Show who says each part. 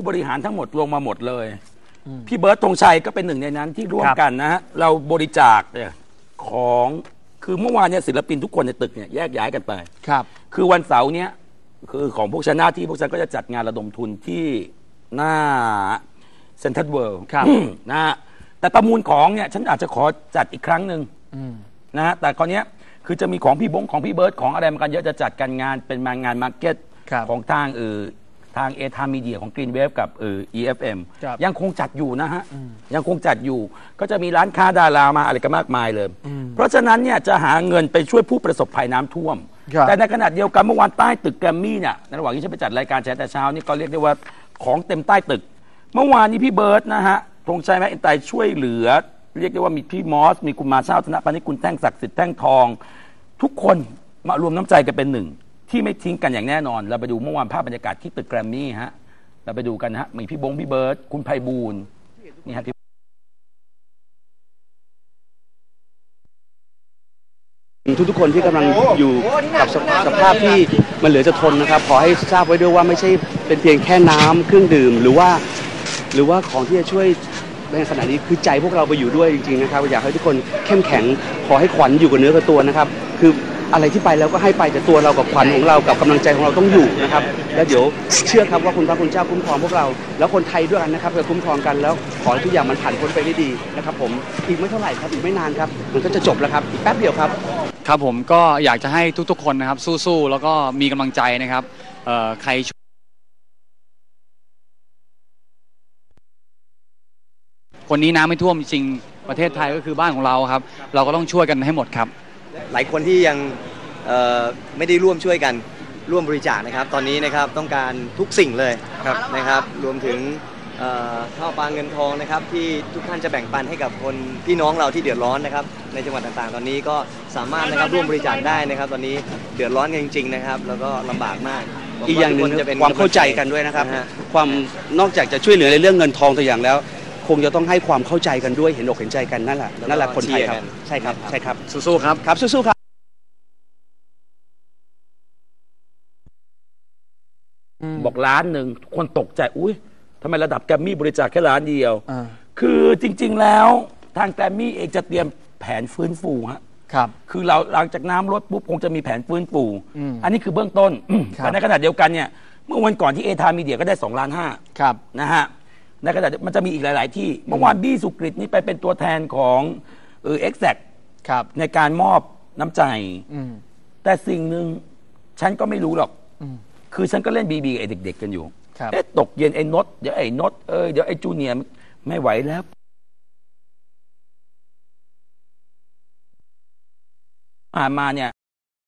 Speaker 1: ผู้บริหารทั้งหมดลงมาหมดเลย พี่เบิร์ตธงชัยก็เป็นหนึ่งในนั้นที่ร่วม
Speaker 2: ครับ
Speaker 1: กันนะฮะเราบริจาคเนี่ยของคือเมื่อวานเนี่ยศิลปินทุกคนในตึกเนี่ยแยกย้ายกันไป
Speaker 2: ครับ
Speaker 1: คือวันเสาร์เนี้ยคือของพวกฉันหน้าที่พวกฉันก็จะจัดงานระดมทุนที่หน้าเซ็นทรัลเวิลด์
Speaker 2: ครับ
Speaker 1: นะฮะแต่ประมูลของเนี่ยฉันอาจจะขอจัดอีกครั้งหนึ่ง
Speaker 2: อืม
Speaker 1: นะฮะแต่คราวเนี้ยคือจะมีของพี่บงของพี่เบิร์ดของอะไรมากันเยอะจะจัดกันงานเป็นมางานมาร์เก็ต
Speaker 2: ครับ
Speaker 1: ของทางเออ ทางเอทามีเดียของกรีนเวฟกับเออ EFM
Speaker 2: ครับ
Speaker 1: ยังคงจัดอยู่นะฮะ ยังคงจัดอยู่ ก็จะมีร้านค้าดารามาอะไรกันมากมายเลย เพราะฉะนั้นเนี่ยจะหาเงินไปช่วยผู้ประสบภัยน้ำท่วม
Speaker 2: ครับ
Speaker 1: แต่ในขณะเดียวกันเมื่อวานใต้ตึกแกรมมี่เนี่ยในระหว่างที่ฉันไปจัดรายการแชร์แต่เช้านี่ก็เรียกได้ว่าของเต็มใต้ตึก เมื่อวานนี้พี่เบิร์ตนะฮะธงชัยแมคอินไตร์ช่วยเหลือ เรียกได้ว่ามีพี่มอส มีคุณมาเช่าธนปานิชคุณแท่งศักดิ์สิทธิ์แท่งทอง ทุกคนมารวมน้ำใจกันเป็นหนึ่ง ที่ไม่ทิ้งกันอย่างแน่นอน เราไปดูเมื่อวานภาพบรรยากาศที่ตึกแกรมมี่ฮะเราไปดูกันนะฮะมีพี่บงพี่เบิร์ตคุณไพบูลย์นี่ฮะที่
Speaker 3: ทุกๆคนที่กำลังอยู่กับสสภาพที่มันเหลือจะทนนะครับขอให้ทราบไว้ด้วยว่าไม่ใช่เป็นเพียงแค่น้ำเครื่องดื่ม หรือว่า หรือว่าของที่จะช่วยในขณะนี้คือใจพวกเราไปอยู่ด้วยจริงๆนะครับอยากให้ทุกคนเข้มแข็งขอให้ขวัญอยู่กับเนื้อกับตัวนะครับ คือ อะไรที่ไปแล้วก็ให้ไปแต่ตัวเรากับขวัญของเรากับกำลังใจของเราต้องอยู่นะครับ แล้วเดี๋ยวเชื่อครับว่าคุณพระคุณเจ้าคุ้มครองพวกเรา แล้วคนไทยด้วยกันนะครับจะคุ้มครองกันแล้วขอให้ทุกอย่างมันผ่านพ้นไปได้ดีนะครับผมอีกไม่เท่าไหร่ครับอีกไม่นานครับมันก็จะจบแล้วครับอีกแป๊บเดียวครับ
Speaker 4: ครับผมก็อยากจะให้ทุกๆคนนะครับสู้ๆแล้วก็มีกำลังใจนะครับใครช่วยคนนี้น้ำไม่ท่วมจริงประเทศไทยก็คือบ้านของเราครับ เราก็ต้องช่วยกันให้หมดครับ
Speaker 5: หลายคนที่ยังเอ่อไม่ได้ร่วมช่วยกันร่วมบริจาคนะครับ ตอนนี้นะครับต้องการทุกสิ่งเลยนะครับ รวมถึงเอ่อข้าวปลาเงินทองนะครับ ที่ทุกท่านจะแบ่งปันให้กับคนพี่น้องเราที่เดือดร้อนนะครับ ในจังหวัดต่างๆ ตอนนี้ก็สามารถนะครับร่วมบริจาคได้นะครับ ตอนนี้เดือดร้อนกันจริง ๆนะครับ แล้วก็ลำบากมากหวั
Speaker 3: อีกอย่างหนึ่ง
Speaker 5: ทุกคนจะเป็น
Speaker 3: ความเข้าใจกันด้วยนะครับ
Speaker 5: นะฮะ
Speaker 3: ความนอกจากจะช่วยเหลือในเรื่องเงินทองตัวอย่างแล้ว คงจะต้องให้ความเข้าใจกันด้วยเห็นอกเห็นใจกันนั่นแหละนั่นแหละคนไทยครับใช่ครับใช่ครับ
Speaker 4: สู้ๆครับ
Speaker 3: ครับสู้ๆครับ
Speaker 1: บอกล้านหนึ่งทุกคนตกใจอุ้ยทำไมระดับแกรมมี่บริจาคแค่ล้านเดียว
Speaker 2: อ่า
Speaker 1: คือจริง ๆแล้วทางแกรมมี่เองจะเตรียมแผนฟื้นฟูฮะ
Speaker 2: ครับ
Speaker 1: คือเราหลังจากน้ำลดปุ๊บคงจะมีแผนฟื้นฟู
Speaker 2: อืม
Speaker 1: อันนี้คือเบื้องต้น
Speaker 2: ครับ
Speaker 1: แต่ในขณะเดียวกันเนี่ย เมื่อวันก่อนที่เอทามีเดียก็ได้2ล้านห้า
Speaker 2: ครับ
Speaker 1: นะฮะ ในขณะเดียวมันจะมีอีกหลาย ๆ ที่ เมื่อวานบี้สุกฤตนี่ไปเป็นตัวแทนของเออเอ็กแซ
Speaker 2: ครับ
Speaker 1: ในการมอบน้ำใจ
Speaker 2: อืม
Speaker 1: แต่สิ่งหนึ่งฉันก็ไม่รู้หรอก
Speaker 2: อืม
Speaker 1: คือฉันก็เล่นบีบีไอเด็ก ๆ กันอยู่
Speaker 2: ครับ
Speaker 1: เอ๊ะตกเย็นไอ้นดเดี๋ยวไอ้นดเอ้ยเดี๋ยวไอ้จูเนียร์ไม่ไหวแล้วผ่านมาเนี่ย